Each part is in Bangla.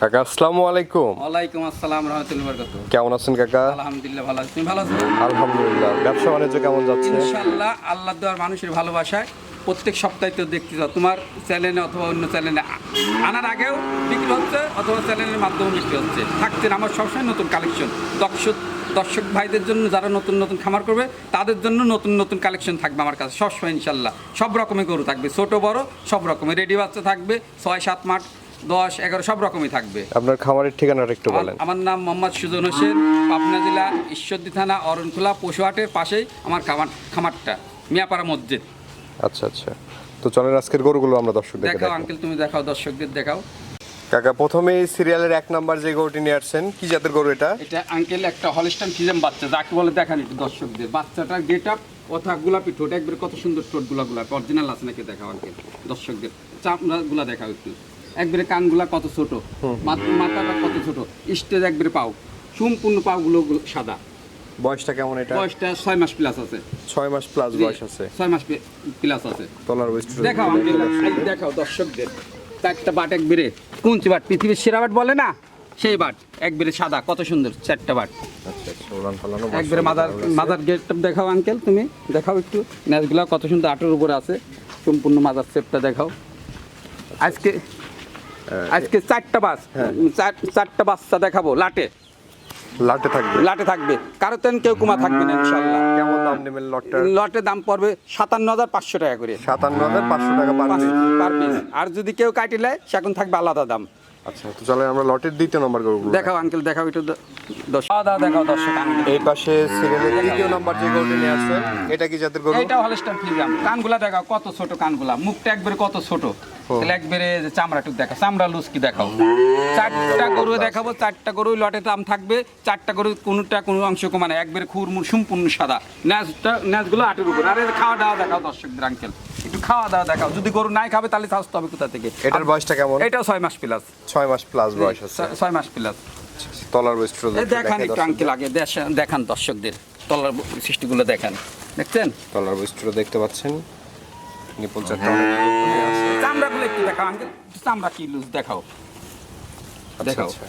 কাকা আসসালামু আলাইকুম। ওয়ালাইকুম আসসালাম রহমতুল্লাহ কেমন আছেন কাকা? আলহামদুলিল্লাহ ভালো আছি। তুমি ভালো আছো? আলহামদুলিল্লাহ। ব্যবসা বাণিজ্য কেমন যাচ্ছে? ইনশাল্লাহ আল্লাহ দেওয়ার মানুষের ভালোবাসায় প্রত্যেক সপ্তাহে তো দেখতে তোমার চ্যানেলে অথবা অন্য চ্যানেলে আনার আগেও বিক্রি হচ্ছে অথবা চ্যানেলের মাধ্যমে বিক্রি হচ্ছে। থাকছেন আমার সবসময় নতুন কালেকশন। দর্শক দর্শক ভাইদের জন্য যারা নতুন নতুন খামার করবে তাদের জন্য নতুন নতুন কালেকশন থাকবে আমার কাছে সবসময় ইনশাল্লাহ সব রকমের গরু থাকবে ছোট বড় সব রকমের। রেডি বাচ্চা থাকবে ছয় সাত মাঠ দশ এগারো সব রকমই থাকবে। আপনার খামারের ঠিকানাটা একটু বলেন। আমার নাম মোহাম্মদ সুজন হোসেন পাবনা জেলা ঈশ্বরদী থানা অরণখোলা পশুহাটের পাশেই আমার খামার খামারটা মিয়াপাড়া মসজিদ। আচ্ছা আচ্ছা। তো চলেন আজকের গরুগুলো আমরা দর্শকদেরকে দেখাও আঙ্কেল তুমি দেখাও দর্শকদের দেখাও। কাকা প্রথমে সিরিয়ালের এক নাম্বার যে গরুটি নিয়ে আসছেন কি জাতের গরু এটা? এটা আঙ্কেল একটা হলিস্টান ফিজেম বাচ্চা যাকে বলে দেখান একটু দর্শকদের। বাচ্চাটার গেট আপ কথা গোলাপি ঠোঁট একবারে কত সুন্দর ঠোঁটগুলা গোলাপি অরিজিনাল আছে নাকি দেখাও আঙ্কেল দর্শকদের। চামড়া গুলা দেখাও একটু। একবারে কানগুলা কত ছোট মাথা- মাথাটা কত ছোট স্টেজ একবারে পাও সম্পূর্ণ পাগুলো সাদা। বয়সটা কেমন এটা? বয়সটা ছয় মাস প্লাস আছে। ছয় মাস প্লাস বয়স আছে। ছয় মাস প্লাস আছে। তলার ওয়েস্ট দেখাও এই দেখাও দর্শকদের। চারটা বাট একবারে কোনটি বাট? পৃথিবীর সেরা বাট বলে না? সেই বাট একবারে সাদা কত সুন্দর চারটা বাট। আচ্ছা আচ্ছা একবারে মাদার মাদার গেট দেখাও আঙ্কেল তুমি দেখাও একটু। ন্যাচগুলো কত সুন্দর আটোর উপরে আছে। সম্পূর্ণ মাদার সেপটা দেখাও। আজকে আজকে চারটা বাস চারটা বাচ্চা দেখাবো লাটে। লাটে থাকবে? লাটে থাকবে। কারও তেন কেউ কুমা থাকবে না ইনশাল্লাহ কেমন দাম নেবেন লটটার? লটের দাম পড়বে সাতান্ন হাজার পাঁচশো টাকা করে। সাতান্ন হাজার পাঁচশো টাকা পার পিস। আর যদি কেউ কাটিলে সে এখন থাকবে আলাদা দাম। আচ্ছা তো চলেন আমরা লটের দ্বিতীয় নম্বর গরুগুলো দেখাও আঙ্কেল দেখাও একটু দ- দশ দাদা দেখাও দর্শক এই পাশে সিরিয়ালের তৃতীয় নম্বর যে গরুটি নিয়ে আসছেন এটা কি জাতের গরু? এইটা হলস্টার ফ্রিজাম কানগুলা দেখাও কত ছোট কানগুলা। মুখটা একবারে কত ছোট। তাহলে একবারে যে চামড়াটুক দেখাও। চামড়া লুজ কি দেখাও? চারটা গরু দেখাবো চারটা গরু লটে দাম থাকবে। চারটা গরু কোনোটা কোনো অংশ কমানে একবারে খুরমুর সম্পূর্ণ সাদা। ন্যাচটা ন্যাচগুলো আটের উপর। আরে খাওয়া দাওয়া দেখাও দর্শকদের আঙ্কেল একটু খাওয়া দাওয়া দেখাও। যদি গরু নাই খাবে তাহলে স্বাস্থ্য হবে কোথা থেকে? এটার বয়সটা কেমন? এটাও ছয় মাস প্লাস ছয় মাস প্লাস বয়স আছে। ছয় মাস প্লাস তলার ওয়েস্ট দেখান একটু আঙ্কেল আগে দেখান দর্শকদের। তলার সৃষ্টিগুলো দেখান। দেখছেন? তলার ওয়েস্টটা দেখতে পাচ্ছেন। নিপল চারটা। চামড়াগুলো একটু দেখাও আঙ্কেল চামড়া কি লুজ দেখাও। আচ্ছা, দেখাও। আচ্ছা।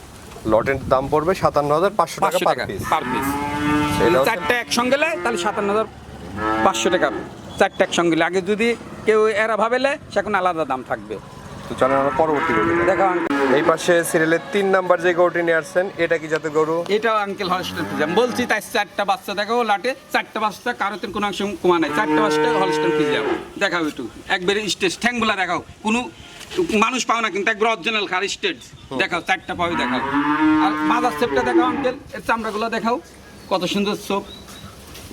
লটের দাম পড়বে সাতান্ন হাজার পাঁচশো টাকা পাঁচশো পার পিস পার পিস চারটা একসঙ্গে গেলে তাহলে সাতান্ন হাজার পাঁচশো টাকা। চারটা একসঙ্গে আগে যদি কেউ এরা ভাবেলে সে এখন আলাদা দাম থাকবে। তো চলেন আমরা পরবর্তী গরু দেখি। এই পাশে সিরিয়ালের তিন নাম্বার যে গরুটি নিয়ে আসছেন এটা কি জাতের গরু? এটাও আঙ্কেল হলস্টেল ফিজাম বলছি তাই চারটা বাচ্চা দেখাও লাটে চারটা বাচ্চা কারোতে কোনো অংশ কমা নাই। চারটা বাচ্চা হলস্টেল ফিজাম দেখাও একটু। একবারে স্টেজ ঠ্যাংগুলা দেখাও। কোনো মানুষ পাও না কিন্তু একবার অরিজিনাল খার স্টেজ দেখাও চারটা পাওই দেখাও। আর মাদার সেপটা দেখাও আঙ্কেল এর চামড়াগুলো দেখাও। কত সুন্দর চোখ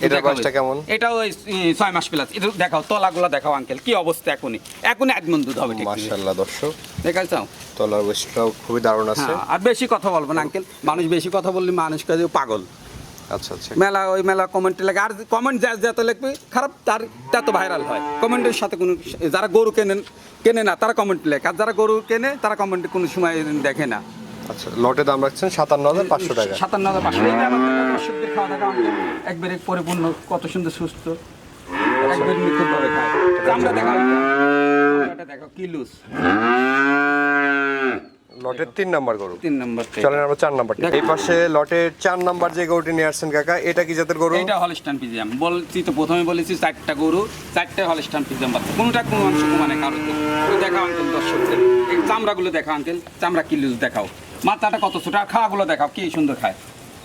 এটার বয়সটা কেমন? এটাও ওই ছয় মাস প্লাস এটা দেখাও তলাগুলো দেখাও আঙ্কেল কি অবস্থা এখনই? এখনই একমন দুধ হবে দর্শক। দেখাই চাও তলার খুবই দারুণ আছে। হ্যাঁ আর বেশি কথা বলব না আঙ্কেল মানুষ বেশি কথা বললে মানুষ কাজে পাগল। আচ্ছা আচ্ছা। মেলা ওই মেলা কমেন্টে লাগে। আর কমেন্ট যা যত লিখবে খারাপ তার তত ভাইরাল হয়। কমেন্টের সাথে কোনো যারা গরু কেনেন কেনে না তারা কমেন্ট লেখে। আর যারা গরু কেনে তারা কমেন্টে কোনো সময় দেখে না। আচ্ছা লটে দাম রাখছেন সাতান্ন হাজার পাঁচশো টাকা। সাতান্ন হাজার পাঁচশো। আমাদের দর্শকদের খাওয়া দাওয়া আমাদের একবারে পরিপূর্ণ কত সুন্দর সুস্থ একবারে নিখুঁতভাবে খায় চামড়া দেখাও চামড়াটা দেখো কি লুজ লটের তিন নাম্বার গরু। তিন নম্বর চলেন আমরা চার নাম্বার এই পাশে লটের চার নাম্বার যে গরুটি নিয়ে আসছেন কাকা এটা কি জাতের গরু? এইটা হলস্টান পিজিয়াম বলছি তো প্রথমে বলেছি চারটা গরু চারটে হলস্টান পিজিয়াম বাচ্চা কোনোটা কোনো অংশ মানে কারও তো দেখাও আঙ্কেল দর্শকদের। এই চামড়াগুলো দেখাও আঙ্কেল। চামড়া কি লুজ দেখাও। মাথাটা কত ছোট আর খাওয়াগুলো দেখাও কি সুন্দর খায়।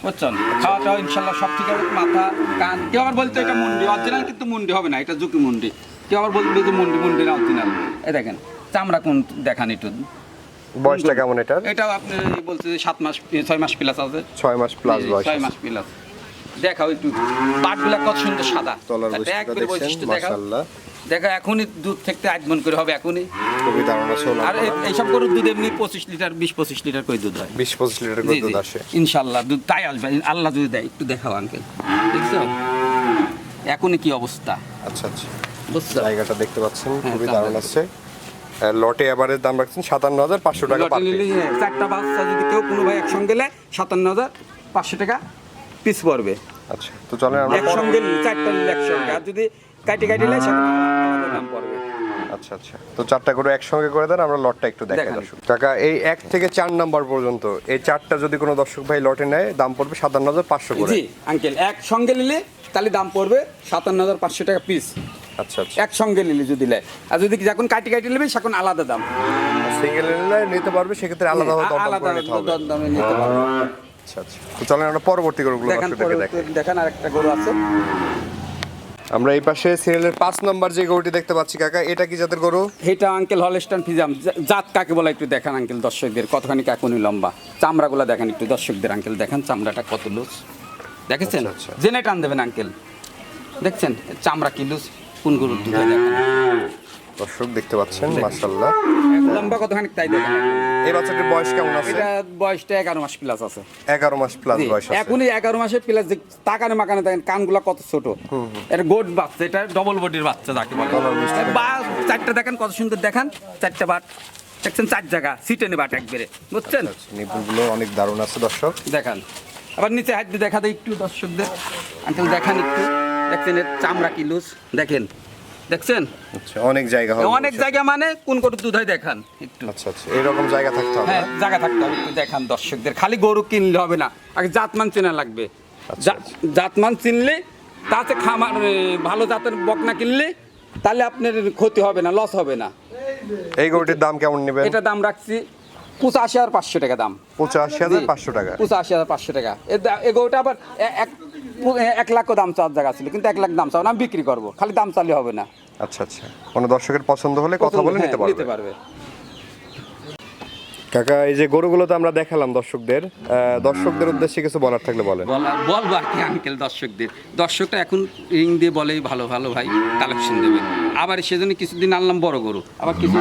বুঝছেন? খাওয়াটাও ইনশাল্লাহ সব ঠিক আছে মাথা কান। কেউ আবার বলতে এটা মুন্ডি অরিজিনাল কিন্তু মুন্ডি হবে না এটা জুকি মুন্ডি। কেউ আবার বলবে যে মুন্ডি মুন্ডি না অরিজিনাল এই দেখেন চামড়া কোন দেখান একটু। বয়সটা কেমন এটার? এটাও আপনি বলছে যে সাত মাস ছয় মাস প্লাস আছে। ছয় মাস প্লাস বয়স ছয় মাস প্লাস দেখাও একটু পাটগুলা কত সুন্দর সাদা। তলার বৈশিষ্ট্য দেখাও। মাশাআল্লাহ। এখনই দুধ থেকে আগমন করে হবে এখনই। খুবই দারুণ আছে আর এই- এইসব গরুর দুধ এমনি পঁচিশ লিটার বিশ পঁচিশ লিটার করে দুধ হয়। বিশ পঁচিশ লিটার করে দুধ আসে। ইনশাল্লাহ দুধ তাই আসবে। আল্লাহ যদি দেয় একটু দেখাও আঙ্কেল দেখছ? এখনই কি অবস্থা? আচ্ছা আচ্ছা। জায়গাটা দেখতে পাচ্ছেন হ্যাঁ, খুবই দারুণ আছে। লটে এবারের দাম রাখছেন সাতান্ন হাজার পাঁচশো টাকা হ্যাঁ, চারটা বাচ্চা যদি কেউ কোনো ভাই একসঙ্গে নেয় সাতান্ন হাজার পাঁচশো টাকা পিস পড়বে। আচ্ছা তো চলেন আমরা একসঙ্গে চারটা একসঙ্গে। আর যদি কাটি কাটি নেয় আলাদা দাম পড়বে। আচ্ছা আচ্ছা। তো চারটা গরু একসঙ্গে করে দেন আমরা লটটা একটু দেখাই। দর্শক। কাকা এই এক থেকে চার নাম্বার পর্যন্ত এই চারটা যদি কোনো দর্শক ভাই লটে নেয় দাম পড়বে সাতান্ন হাজার পাঁচশো করে। জি আঙ্কেল এক সঙ্গে নিলে তাহলে দাম পড়বে সাতান্ন হাজার পাঁচশো টাকা পিস আচ্ছা আচ্ছা। একসঙ্গে নিলে যদি নেয়। আর যদি যখন কাটি কাটি নেবে সেখন আলাদা দাম। সিঙ্গেল নিলে নিতে পারবে সেক্ষেত্রে আলাদা আলাদা করে দামে নিতে পারবে। আচ্ছা আচ্ছা। চলেন আমরা পরবর্তী গরুগুলো দেখান দর্শকদেরকে পরে দেখাই। দেখান আর একটা গরু আছে। আমরা এই পাশে সিরিয়ালের পাঁচ নম্বর যে গরুটি দেখতে পাচ্ছি কাকা এটা কি জাতের গরু? এটা আঙ্কেল হলস্টান ফিজাম জাত কাকে বলা একটু দেখান আঙ্কেল দর্শকদের। কতখানি কাকুনি লম্বা। চামড়াগুলো দেখেন একটু দর্শকদের আঙ্কেল দেখেন চামড়াটা কত লুজ দেখেছেন? আচ্ছা, আচ্ছা। জেনে টান দেবেন আঙ্কেল। দেখছেন? চামড়া কি লুজ কোন গরুর দুধ দেখান। দর্শক দেখতে পাচ্ছেন মাশাল্লাহ লম্বা কতখানি তাই দেখেন। এই বাচ্চাটির বয়স কেমন আছে? এটা বয়সটা এগারো মাস প্লাস আছে। এগারো মাস প্লাস বয়স আছে। এখনই এগারো মাসের প্লাস তাকানে মাকানে দেখেন কানগুলা কত ছোট। এটা গোট বাচ্চা এটা ডবল বডির বাচ্চা যাকে বলে। বা চারটা দেখেন কত সুন্দর দেখান। চারটা বাট দেখছেন চার জায়গা সিটেনে বাট একবারে। বুঝছেন? নিপুণগুলো অনেক দারুণ আছে দর্শক। দেখান। আবার নিচে হাত দিয়ে দেখা দেয় একটু দর্শকদের। আঙ্কেল দেখান একটু। দেখছেন এর চামড়া কি লুজ দেখেন। দেখছেন? আচ্ছা অনেক জায়গা হবে অনেক জায়গা মানে কোন গরুর দুধ হয় দেখান একটু। আচ্ছা আচ্ছা এইরকম জায়গা থাকতে হবে। হ্যাঁ জায়গা থাকতে হবে একটু দেখান দর্শকদের। খালি গরু কিনলে হবে না আগে জাতমান চেনা লাগবে। আচ্ছা, জাতমান চিনলে তাতে খামার ভালো জাতের বকনা কিনলে তাহলে আপনার ক্ষতি হবে না লস হবে না। এই গরুটির দাম কেমন নেবেন? এটা দাম রাখছি পঁচাশি হাজার পাঁচশো টাকা দাম। পঁচাশি হাজার পাঁচশো টাকা। পঁচাশি হাজার পাঁচশো টাকা। এ গরুটা আবার এক এক লাখও দাম চাওয়ার জায়গা ছিল কিন্তু এক লাখ দাম চাও না আমি বিক্রি করব খালি দাম চালে হবে না। আচ্ছা আচ্ছা। কোনো দর্শকের পছন্দ হলে কথা বলে হ্যাঁ, নিতে পারবে। নিতে পারবে। কাকা এই যে গরুগুলো তো আমরা দেখালাম দর্শকদের আহ, দর্শকদের উদ্দেশ্যে কিছু বলার থাকলে বলেন। বলব আর কি আঙ্কেল দর্শকদের। দর্শকটা এখন রিং দিয়ে বলেই ভালো ভালো ভাই কালেকশন দেবে। আবার সেজন্য কিছুদিন আনলাম বড় গরু। আবার কিছু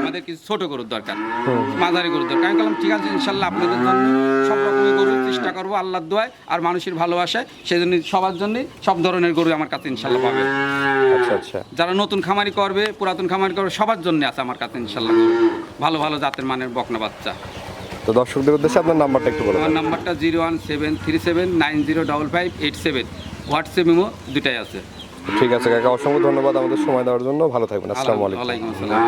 আমাদের কিছু ছোট গরুর দরকার মাঝারি গরুর দরকার। আমি বললাম ঠিক আছে ইনশাল্লাহ আপনাদের জন্য সব রকমের গরু চেষ্টা করব আল্লাহর দোয়ায় আর মানুষের ভালোবাসায়। সেজন্য সবার জন্যই সব ধরনের গরু আমার কাছে ইনশাল্লাহ পাবে। আচ্ছা আচ্ছা। যারা নতুন খামারি করবে পুরাতন খামারি করবে সবার জন্য আছে আমার কাছে ইনশাল্লাহ ভালো ভালো জাতের মানের বকনা বাচ্চা। তো দর্শকদের উদ্দেশ্যে আপনার নাম্বারটা একটু বলে আমার নাম্বারটা zero one seven three seven nine zero double five eight seven. WhatsApp imo দুটাই আছে। ঠিক আছে কাকা অসংখ্য ধন্যবাদ আমাদের সময় দেওয়ার জন্য। ভালো থাকবেন। আসসালামু আলাইকুম। আসসালাম।